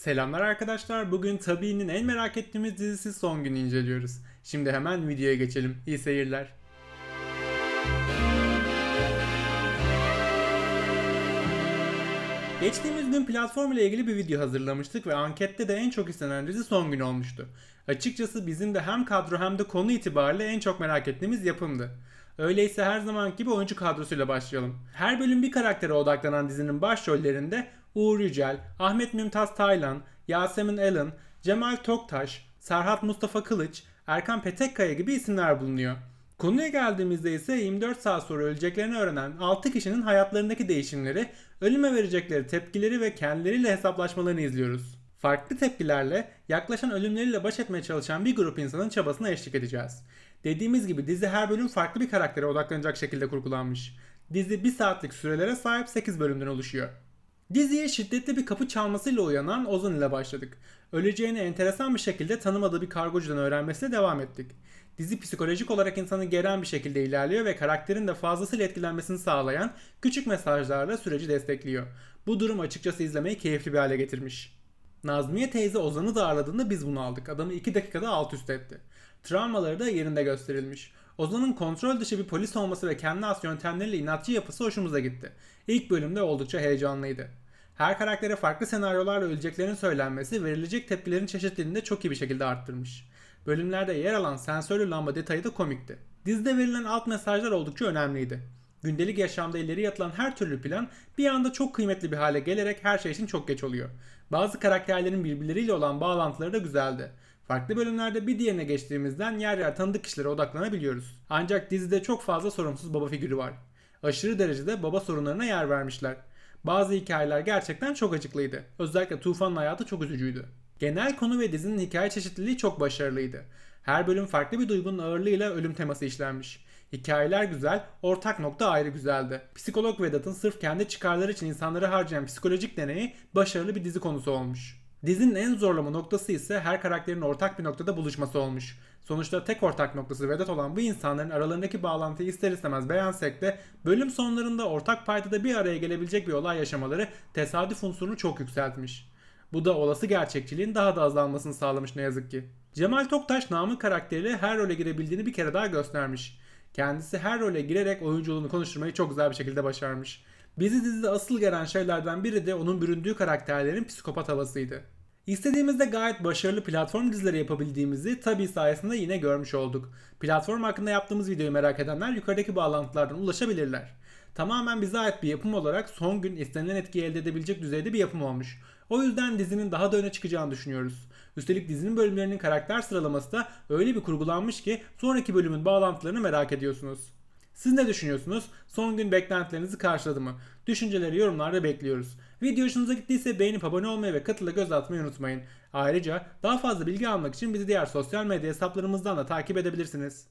Selamlar arkadaşlar. Bugün Tabii'nin en merak ettiğimiz dizisi Son Günü inceliyoruz. Şimdi hemen videoya geçelim. İyi seyirler. Geçtiğimiz gün platform ile ilgili bir video hazırlamıştık ve ankette de en çok istenen dizi Son Gün olmuştu. Açıkçası bizim de hem kadro hem de konu itibariyle en çok merak ettiğimiz yapımdı. Öyleyse her zaman gibi oyuncu kadrosuyla başlayalım. Her bölüm bir karaktere odaklanan dizinin başrollerinde Uğur Yücel, Ahmet Mümtaz Taylan, Yasemin Allen, Cemal Toktaş, Serhat Mustafa Kılıç, Erkan Petekkaya gibi isimler bulunuyor. Konuya geldiğimizde ise 24 saat sonra öleceklerini öğrenen 6 kişinin hayatlarındaki değişimleri, ölüme verecekleri tepkileri ve kendileriyle hesaplaşmalarını izliyoruz. Farklı tepkilerle yaklaşan ölümleriyle baş etmeye çalışan bir grup insanın çabasına eşlik edeceğiz. Dediğimiz gibi dizi her bölüm farklı bir karaktere odaklanacak şekilde kurgulanmış. Dizi 1 saatlik sürelere sahip 8 bölümden oluşuyor. Diziye şiddetli bir kapı çalmasıyla uyanan Ozan ile başladık. Öleceğini enteresan bir şekilde tanımadığı bir kargocudan öğrenmesiyle devam ettik. Dizi psikolojik olarak insanı geren bir şekilde ilerliyor ve karakterin de fazlasıyla etkilenmesini sağlayan küçük mesajlarla süreci destekliyor. Bu durum açıkçası izlemeyi keyifli bir hale getirmiş. Nazmiye teyze Ozan'ı da ağırladığında biz bunu aldık. Adamı 2 dakikada alt üst etti. Travmaları da yerinde gösterilmiş. Ozan'ın kontrol dışı bir polis olması ve kendi as yöntemleriyle inatçı yapısı hoşumuza gitti. İlk bölümde oldukça heyecanlıydı. Her karaktere farklı senaryolarla öleceklerin söylenmesi verilecek tepkilerin çeşitliliğini de çok iyi bir şekilde arttırmış. Bölümlerde yer alan sensörlü lamba detayı da komikti. Dizide verilen alt mesajlar oldukça önemliydi. Gündelik yaşamda ileri atılan her türlü plan bir anda çok kıymetli bir hale gelerek her şey için çok geç oluyor. Bazı karakterlerin birbirleriyle olan bağlantıları da güzeldi. Farklı bölümlerde bir diğerine geçtiğimizden yer yer tanıdık kişilere odaklanabiliyoruz. Ancak dizide çok fazla sorumsuz baba figürü var. Aşırı derecede baba sorunlarına yer vermişler. Bazı hikayeler gerçekten çok acıklıydı. Özellikle Tufan'ın hayatı çok üzücüydü. Genel konu ve dizinin hikaye çeşitliliği çok başarılıydı. Her bölüm farklı bir duygunun ağırlığıyla ölüm teması işlenmiş. Hikayeler güzel, ortak nokta ayrı güzeldi. Psikolog Vedat'ın sırf kendi çıkarları için insanları harcayan psikolojik deneyi başarılı bir dizi konusu olmuş. Dizinin en zorlama noktası ise her karakterin ortak bir noktada buluşması olmuş. Sonuçta tek ortak noktası Vedat olan bu insanların aralarındaki bağlantıyı ister istemez beğensek de bölüm sonlarında ortak paydada bir araya gelebilecek bir olay yaşamaları tesadüf unsurunu çok yükseltmiş. Bu da olası gerçekçiliğin daha da azalmasını sağlamış ne yazık ki. Cemal Toktaş Namık karakteriyle her role girebildiğini bir kere daha göstermiş. Kendisi her role girerek oyunculuğunu konuşturmayı çok güzel bir şekilde başarmış. Bizi dizide asıl gelen şeylerden biri de onun büründüğü karakterlerin psikopat havasıydı. İstediğimizde gayet başarılı platform dizileri yapabildiğimizi tabi sayesinde yine görmüş olduk. Platform hakkında yaptığımız videoyu merak edenler yukarıdaki bağlantılardan ulaşabilirler. Tamamen bize ait bir yapım olarak son gün istenilen etkiyi elde edebilecek düzeyde bir yapım olmuş. O yüzden dizinin daha da öne çıkacağını düşünüyoruz. Üstelik dizinin bölümlerinin karakter sıralaması da öyle bir kurgulanmış ki sonraki bölümün bağlantılarını merak ediyorsunuz. Siz ne düşünüyorsunuz? Son gün beklentilerinizi karşıladı mı? Düşünceleri yorumlarda bekliyoruz. Video hoşunuza gittiyse beğenip abone olmayı ve katıla göz atmayı unutmayın. Ayrıca daha fazla bilgi almak için bizi diğer sosyal medya hesaplarımızdan da takip edebilirsiniz.